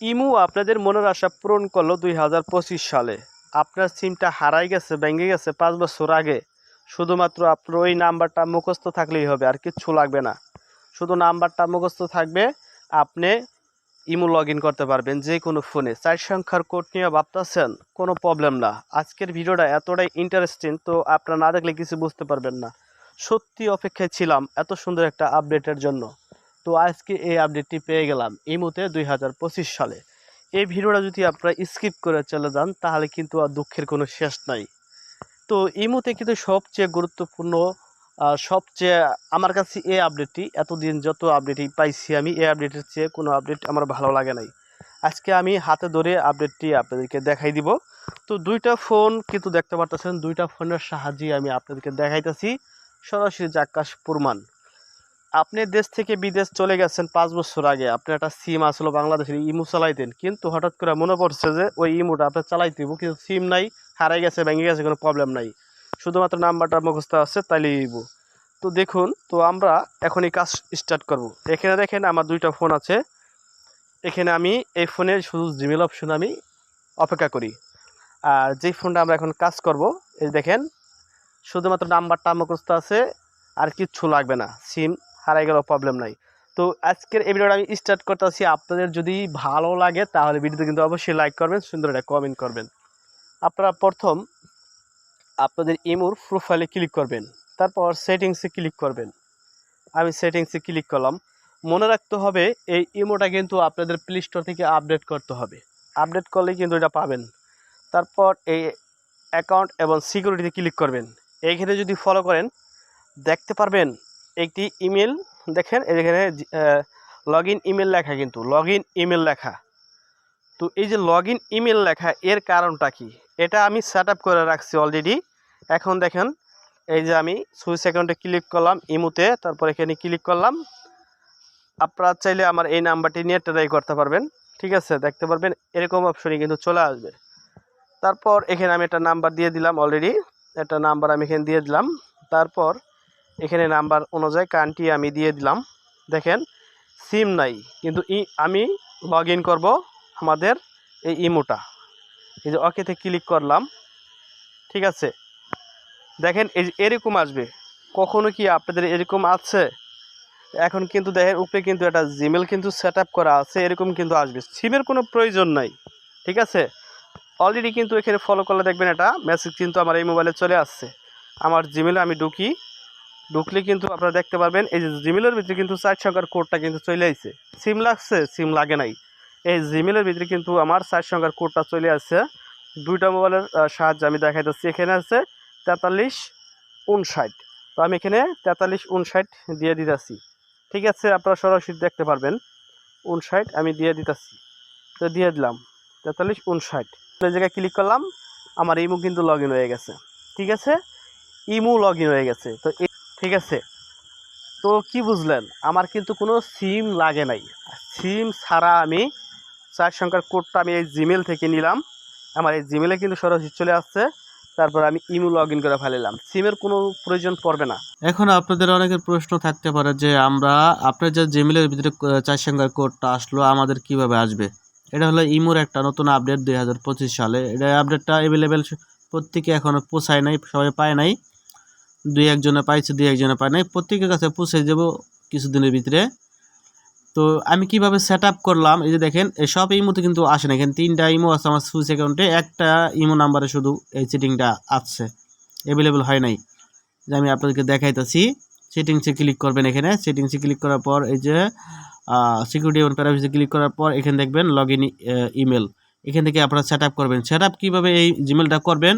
ইমু আপনাদের মনের আশা পূরণ করল দুই হাজার পঁচিশ সালে। আপনার সিমটা হারাই গেছে, ভেঙে গেছে পাঁচ বছর আগে। শুধুমাত্র আপনার ওই নাম্বারটা মুখস্থ থাকলেই হবে, আর কিচ্ছু লাগবে না। শুধু নাম্বারটা মুখস্থ থাকবে, আপনি ইমু লগ করতে পারবেন যে কোনো ফোনে। চার সংখ্যার কোড নিয়ে ভাবতেছেন, কোনো প্রবলেম না। আজকের ভিডিওটা এতটাই ইন্টারেস্টিং তো আপনারা না দেখলে কিছু বুঝতে পারবেন না। সত্যি অপেক্ষায় ছিলাম এত সুন্দর একটা আপডেটের জন্য। তো আজকে এই আপডেটটি পেয়ে গেলাম এই মুহূর্তে দুই হাজার পঁচিশ সালে। এই ভিডিওটা যদি আপনারা স্কিপ করে চলে যান, তাহলে কিন্তু আর দুঃখের কোনো শেষ নাই। তো এই মুহূর্তে কিন্তু সবচেয়ে গুরুত্বপূর্ণ সবচেয়ে আমার কাছে এই আপডেটটি এতদিন যত আপডেটই পাইছি আমি, এই আপডেটের চেয়ে কোনো আপডেট আমার ভালো লাগে নাই। আজকে আমি হাতে ধরে আপডেটটি আপনাদেরকে দেখাই দিব। তো দুইটা ফোন কিন্তু দেখতে পারতেছেন, দুইটা ফোনের সাহায্যে আমি আপনাদেরকে দেখাইতেছি। সরাসরি জাক্কাশ প্রমাণ। আপনি দেশ থেকে বিদেশ চলে গেছেন পাঁচ বছর আগে আপনার একটা সিম আসলো বাংলাদেশের ইমু চালাইতেন কিন্তু হঠাৎ করে মনে পড়ছে যে ওই ইমুটা আপনার চালাইতে হইব, কিন্তু সিম নাই হারাই গেছে ভেঙে গেছে কোনো প্রবলেম নাই। শুধুমাত্র নাম্বারটা মুখস্থ আছে তাইলে ইব তো দেখুন তো আমরা এখন এই কাজ স্টার্ট করব। এখানে দেখেন আমার দুইটা ফোন আছে। এখানে আমি এই ফোনে শুধু জিমেল অপশন আমি অপেক্ষা করি। আর যেই ফোনটা আমরা এখন কাজ করব এই দেখেন শুধুমাত্র নাম্বারটা মুখস্থ আছে আর কিচ্ছু লাগবে না সিম হারাই গেলেও প্রবলেম নাই। তো আজকের এই ভিডিওটা আমি স্টার্ট করতেছি। আপনাদের যদি ভালো লাগে, তাহলে ভিডিওতে কিন্তু অবশ্যই লাইক করবেন, সুন্দর একটা কমেন্ট করবেন। আপনারা প্রথম আপনাদের ইমোর প্রোফাইলে ক্লিক করবেন। তারপর সেটিংসে ক্লিক করবেন। আমি সেটিংসে ক্লিক করলাম। মনে রাখতে হবে, এই ইমোটা কিন্তু আপনাদের প্লে স্টোর থেকে আপডেট করতে হবে। আপডেট করলে কিন্তু এটা পাবেন। তারপর এই অ্যাকাউন্ট এবং সিকিউরিটিতে ক্লিক করবেন। এইখানে যদি ফলো করেন, দেখতে পারবেন একটি ইমেল দেখেন এখানে লগ ইন ইমেল লেখা কিন্তু লগ ইন ইমেল লেখা। তো এই যে লগ ইন ইমেল লেখা, এর কারণটা কি? এটা আমি সেট করে রাখছি অলরেডি এখন দেখেন, এই যে আমি সুইচ অ্যাকাউন্টে ক্লিক করলাম, ইমুতে, তারপর এখানে ক্লিক করলাম। আপনারা চাইলে আমার এই নাম্বারটি নিয়ে ট্রাই করতে পারবেন, ঠিক আছে? দেখতে পারবেন, এরকম অপশনই কিন্তু চলে আসবে। তারপর এখানে আমি একটা নাম্বার দিয়ে দিলাম অলরেডি একটা নাম্বার আমি এখানে দিয়ে দিলাম। তারপর এখানে নাম্বার অনুযায়ী কানটি আমি দিয়ে দিলাম। দেখেন, সিম নাই, কিন্তু ই, আমি লগ ইন করব আমাদের এই ইমোটা। এই যে অকেতে ক্লিক করলাম, ঠিক আছে? দেখেন, এই এরকম আসবে। কখনো কি আপনাদের এরকম আছে? এখন কিন্তু দেখেন, উপরে কিন্তু একটা জিমেল কিন্তু সেট করা আছে, এরকম কিন্তু আসবে। সিমের কোনো প্রয়োজন নাই, ঠিক আছে? অলরেডি কিন্তু এখানে ফলো করলে দেখবেন এটা মেসেজ কিন্তু আমার এই মোবাইলে চলে আসছে। আমার জিমেলে আমি ঢুকি ঢুকলে কিন্তু আপনারা দেখতে পারবেন, এই যে জিমেলের ভিতরে কিন্তু চার সংখ্যার কোডটা কিন্তু চলে আসছে সিম লাগছে? সিম লাগে নাই। এই জিমেলের ভিতরে কিন্তু আমার চার সংখ্যার কোডটা চলে আসছে দুইটা মোবাইলের সাহায্যে আমি দেখাইতেছি। এখানে আছে তেতাল্লিশ উনষাট। তো আমি এখানে তেতাল্লিশ উনষাট দিয়ে দিতেছি। ঠিক আছে, আপনারা সরাসরি দেখতে পারবেন। উনষাট আমি দিয়ে দিতেছি। তো দিয়ে দিলাম। তেতাল্লিশ উনষাট। এই জায়গায় ক্লিক করলাম। আমার ইমু কিন্তু লগ হয়ে গেছে। ঠিক আছে? ইমু লগ হয়ে গেছে। তো ঠিক আছে? তো কি বুঝলেন? আমার কিন্তু কোনো সিম লাগে নাই। সিম ছাড়া আমি চার সংখ্যার কোডটা আমি এই জিমেল থেকে নিলাম। আমার এই জিমেলে কিন্তু সরাসরি চলে আসছে। তারপর আমি ইমু লগ ইন করে ফেলাম সিমের কোনো প্রয়োজন পড়বে না। এখন আপনাদের অনেকের প্রশ্ন থাকতে পারে যে, আমরা আপনার যে জিমেলের ভিতরে চার সংখ্যার কোডটা আসলো, আমাদের কীভাবে আসবে? এটা হলো ইমুর একটা নতুন আপডেট দুই হাজার পঁচিশ সালে। এটা আপডেটটা অ্যাভেলেবেল প্রত্যেকে এখনও পোষায় নাই, সবাই পায় নাই। দুই একজনে পাইছে, দুই একজনে পায় নাই। প্রত্যেকের কাছে পৌঁছে যাব কিছুদিনের ভিতরে। তো আমি কীভাবে সেট আপ করলাম? এই যে দেখেন সব ইমোতে কিন্তু আসে না। এখানে তিনটা ইমো আছে আমার সুইচ অ্যাকাউন্টে একটা ইমো নাম্বারে শুধু এই সেটিংটা আছে। অ্যাভেলেবেল হয় নাই। যে আমি আপনাদেরকে দেখাইতেছি। সেটিংসে ক্লিক করবেন এখানে। সেটিংসে ক্লিক করার পর এই যে সিকিউরিটি এবং প্রাইভেসি ক্লিক করার পর এখানে দেখবেন লগ ইন ইমেল এখান থেকে আপনারা সেট আপ করবেন। সেট আপ কীভাবে এই জিমেলটা করবেন?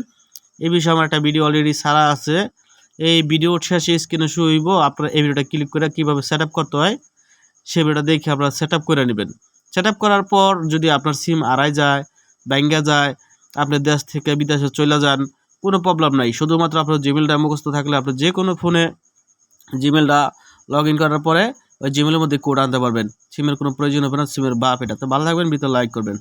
এই বিষয়ে আমার একটা ভিডিও অলরেডি সারা আছে। এই ভিডিও শেষে স্ক্রিনে শো হইব আপনারা এই ভিডিওটা ক্লিক করে কীভাবে সেট করতে হয় সেই ভিডিওটা দেখে আপনারা সেট করে নেবেন। সেট করার পর যদি আপনার সিম আড়াই যায় ব্যাঙ্গা যায়, আপনি দেশ থেকে বিদেশে চলে যান, কোনো প্রবলেম নাই। শুধুমাত্র আপনার জিমেলটা মুখস্থ থাকলে আপনি যে কোনো ফোনে জিমেলটা লগ ইন করার পরে ওই জিমেলের মধ্যে কোড আনতে পারবেন। সিমের কোনো প্রয়োজন হবে না সিমের বাপ এটা। তো ভালো থাকবেন, ভিতরে লাইক করবেন।